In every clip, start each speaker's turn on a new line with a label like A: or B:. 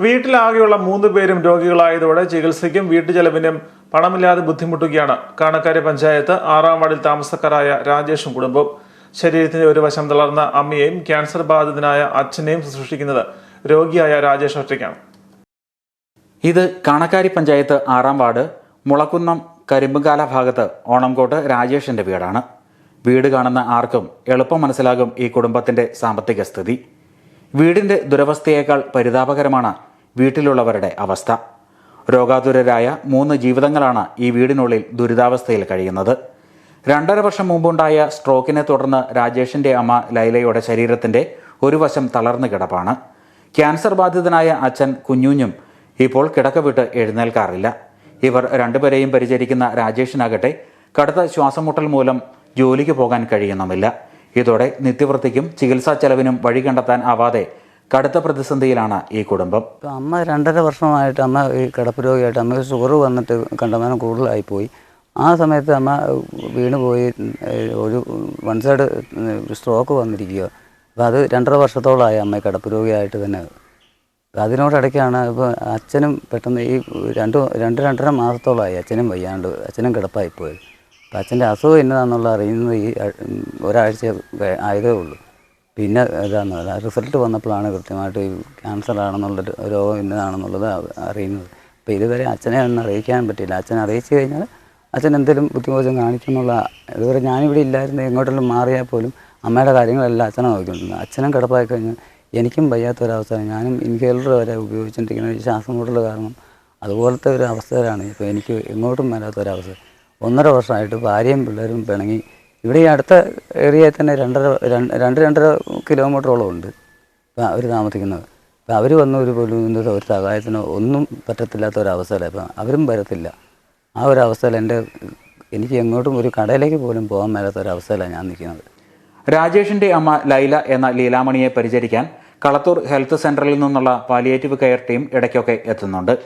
A: വീട്ടിലാകെയുള്ള മൂന്ന് പേരും രോഗികളായതോടെ ചികിത്സയ്ക്കും വീട്ടുചെലവിനും പണമില്ലാതെ ബുദ്ധിമുട്ടുകയാണ്. കാണക്കാരി പഞ്ചായത്ത് ആറാം വാർഡിൽ താമസക്കാരായ രാജേഷും കുടുംബവും. ശരീരത്തിന്റെ ഒരു വശം തളർന്ന അമ്മയെയും ക്യാൻസർ ബാധിതനായ അച്ഛനെയും ശുശ്രൂഷിക്കുന്നത് രോഗിയായ രാജേഷ് ഒറ്റയ്ക്കാണ്.
B: ഇത് കാണക്കാരി പഞ്ചായത്ത് ആറാം വാർഡ് മുളക്കുന്നം കരിമ്പുകാല ഭാഗത്ത് ഓണംകോട്ട് രാജേഷിന്റെ വീടാണ്. വീട് കാണുന്ന ആർക്കും എളുപ്പം മനസ്സിലാകും ഈ കുടുംബത്തിന്റെ സാമ്പത്തിക സ്ഥിതി. വീടിന്റെ ദുരവസ്ഥയേക്കാൾ പരിതാപകരമാണ് വീട്ടിലുള്ളവരുടെ അവസ്ഥ. രോഗാതുരരായ മൂന്ന് ജീവിതങ്ങളാണ് ഈ വീടിനുള്ളിൽ ദുരിതാവസ്ഥയിൽ കഴിയുന്നത്. രണ്ടര വർഷം മുമ്പുണ്ടായ സ്ട്രോക്കിനെ തുടർന്ന് രാജേഷിന്റെ അമ്മ ലൈലയുടെ ശരീരത്തിന്റെ ഒരു വശം തളർന്നു കിടപ്പാണ്. ക്യാൻസർ ബാധിതനായ അച്ഛൻ കുഞ്ഞുഞ്ഞും ഇപ്പോൾ കിടക്ക വിട്ട് എഴുന്നേൽക്കാറില്ല. ഇവർ രണ്ടുപേരെയും പരിചരിക്കുന്ന രാജേഷിനാകട്ടെ കടുത്ത ശ്വാസമുട്ടൽ മൂലം ജോലിക്ക് പോകാൻ കഴിയുന്നുമില്ല. ഇതോടെ നിത്യവൃത്തിക്കും ചികിത്സാ ചെലവിനും വഴി കണ്ടെത്താൻ ആവാതെ കടുത്ത പ്രതിസന്ധിയിലാണ് ഈ കുടുംബം.
C: അമ്മ രണ്ടര വർഷമായിട്ട് അമ്മ ഈ കിടപ്പ് രോഗിയായിട്ട് അമ്മയ്ക്ക് ഷുഗർ വന്നിട്ട് കണ്ടമാനം കൂടുതലായിപ്പോയി. ആ സമയത്ത് അമ്മ വീണ് പോയി ഒരു വൺ സൈഡ് സ്ട്രോക്ക് വന്നിരിക്കുക അപ്പോൾ അത് രണ്ടര വർഷത്തോളമായി അമ്മ കിടപ്പ് രോഗിയായിട്ട് തന്നെ. അതിനോടിടയ്ക്കാണ് ഇപ്പോൾ അച്ഛനും പെട്ടെന്ന് ഈ രണ്ട് രണ്ട് രണ്ടര മാസത്തോളമായി അച്ഛനും വയ്യാണ്ട് അച്ഛനും കിടപ്പായിപ്പോയത്. അപ്പം അച്ഛന്റെ അസുഖം എന്നതാണെന്നുള്ള അറിയുന്നത് ഈ ഒരാഴ്ച ആയതേ ഉള്ളൂ. പിന്നെ ഇതാണ് റിസൾട്ട് വന്നപ്പോഴാണ് കൃത്യമായിട്ട് ഈ ക്യാൻസർ ആണെന്നുള്ള ഒരു രോഗം ഇന്നതാണെന്നുള്ളത് അറിയുന്നത്. അപ്പോൾ ഇതുവരെ അച്ഛനെ ഒന്നും അറിയിക്കാൻ പറ്റില്ല അച്ഛൻ അറിയിച്ചു കഴിഞ്ഞാൽ അച്ഛൻ എന്തെങ്കിലും ബുദ്ധിമുട്ടും കാണിക്കുന്നുള്ള ഇതുവരെ ഞാനിവിടെ ഇല്ലായിരുന്നു എങ്ങോട്ടെങ്കിലും മാറിയാൽ പോലും അമ്മയുടെ കാര്യങ്ങളെല്ലാം അച്ഛനെ നോക്കിയിട്ടുണ്ട് അച്ഛനും കിടപ്പായി കഴിഞ്ഞാൽ എനിക്കും വയ്യാത്തൊരവസ്ഥ ഞാനും ഇൻഹേലർ വരെ ഉപയോഗിച്ചുകൊണ്ടിരിക്കുന്ന ഈ ശ്വാസം മുട്ടൽ കാരണം അതുപോലത്തെ ഒരു അവസ്ഥയിലാണ്. ഇപ്പോൾ എനിക്ക് എങ്ങോട്ടും വരാത്തൊരവസ്ഥ. ഒന്നര വർഷമായിട്ട് ഭാര്യയും പിള്ളേരും പിണങ്ങി ഇവിടെ ഈ അടുത്ത ഏരിയയിൽ തന്നെ രണ്ടര രണ്ട് രണ്ട് രണ്ടര കിലോമീറ്ററോളം ഉണ്ട്. അവർ താമസിക്കുന്നത്. അപ്പം അവർ വന്ന ഒരു പോലും ഒരു സഹായത്തിനോ ഒന്നും പറ്റത്തില്ലാത്ത ഒരവസ്ഥയില്ല അപ്പം അവരും വരത്തില്ല. ആ ഒരു അവസ്ഥയിൽ എന്റെ എനിക്ക് എങ്ങോട്ടും ഒരു കടയിലേക്ക് പോലും പോകാൻ മേലാത്ത ഒരവസ്ഥയിലാണ് ഞാൻ നിൽക്കുന്നത്.
B: രാജേഷിന്റെ അമ്മ ലൈല എന്ന ലീലാമണിയെ പരിചരിക്കാൻ കളത്തൂർ ഹെൽത്ത് സെന്ററിൽ നിന്നുള്ള പാലിയേറ്റീവ് കെയർ ടീം ഇടയ്ക്കൊക്കെ എത്തുന്നുണ്ട്.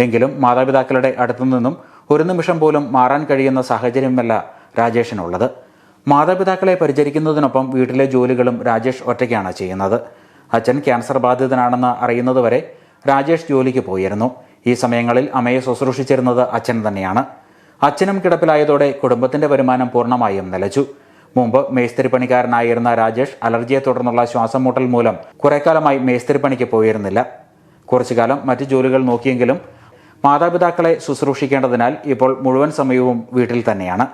B: എങ്കിലും മാതാപിതാക്കളുടെ അടുത്തു നിന്നും ഒരു നിമിഷം പോലും മാറാൻ കഴിയുന്ന സാഹചര്യമല്ല രാജേഷിനുള്ളത്. മാതാപിതാക്കളെ പരിചരിക്കുന്നതിനൊപ്പം വീട്ടിലെ ജോലികളും രാജേഷ് ഒറ്റയ്ക്കാണ് ചെയ്യുന്നത്. അച്ഛൻ ക്യാൻസർ ബാധിതനാണെന്ന് അറിയുന്നതുവരെ രാജേഷ് ജോലിക്ക് പോയിരുന്നു. ഈ സമയങ്ങളിൽ അമ്മയെ ശുശ്രൂഷിച്ചിരുന്നത് അച്ഛൻ തന്നെയാണ്. അച്ഛനും കിടപ്പിലായതോടെ കുടുംബത്തിന്റെ വരുമാനം പൂർണമായും നിലച്ചു. മുമ്പ് മേസ്തിരി പണിക്കാരനായിരുന്ന രാജേഷ് അലർജിയെ തുടർന്നുള്ള ശ്വാസം മുട്ടൽ മൂലം കുറേക്കാലമായി മേസ്തിരി പണിക്ക് പോയിരുന്നില്ല. കുറച്ചുകാലം മറ്റു ജോലികൾ നോക്കിയെങ്കിലും മാതാപിതാക്കളെ ശുശ്രൂഷിക്കേണ്ടതിനാൽ ഇപ്പോൾ മുഴുവൻ സമയവും വീട്ടിൽ തന്നെയാണ്.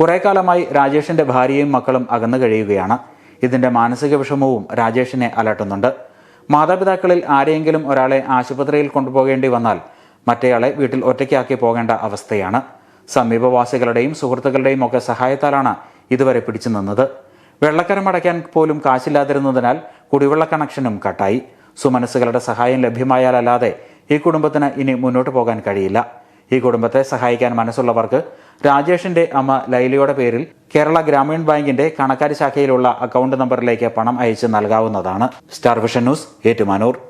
B: കുറെ കാലമായി രാജേഷിന്റെ ഭാര്യയും മക്കളും അകന്നു കഴിയുകയാണ്. ഇതിന്റെ മാനസിക വിഷമവും രാജേഷിനെ അലട്ടുന്നുണ്ട്. മാതാപിതാക്കളിൽ ആരെയെങ്കിലും ഒരാളെ ആശുപത്രിയിൽ കൊണ്ടുപോകേണ്ടി വന്നാൽ മറ്റേയാളെ വീട്ടിൽ ഒറ്റയ്ക്കാക്കി പോകേണ്ട അവസ്ഥയാണ്. സമീപവാസികളുടെയും സുഹൃത്തുക്കളുടെയും ഒക്കെ സഹായത്താലാണ് ഇതുവരെ പിടിച്ചു നിന്നത്. വെള്ളക്കരം അടയ്ക്കാൻ പോലും കാശില്ലാതിരുന്നതിനാൽ കുടിവെള്ള കണക്ഷനും കട്ടായി. സുമനസ്സുകളുടെ സഹായം ലഭ്യമായാലല്ലാതെ ഈ കുടുംബത്തിന് ഇനി മുന്നോട്ട് പോകാൻ കഴിയില്ല. ഈ കുടുംബത്തെ സഹായിക്കാൻ മനസ്സുള്ളവർക്ക് രാജേഷിന്റെ അമ്മ ലൈലയുടെ പേരിൽ കേരള ഗ്രാമീൺ ബാങ്കിന്റെ കണക്കാരി ശാഖയിലുള്ള അക്കൗണ്ട് നമ്പറിലേക്ക് പണം അയച്ച് നൽകാവുന്നതാണ്. Star vision news Ettumanoor.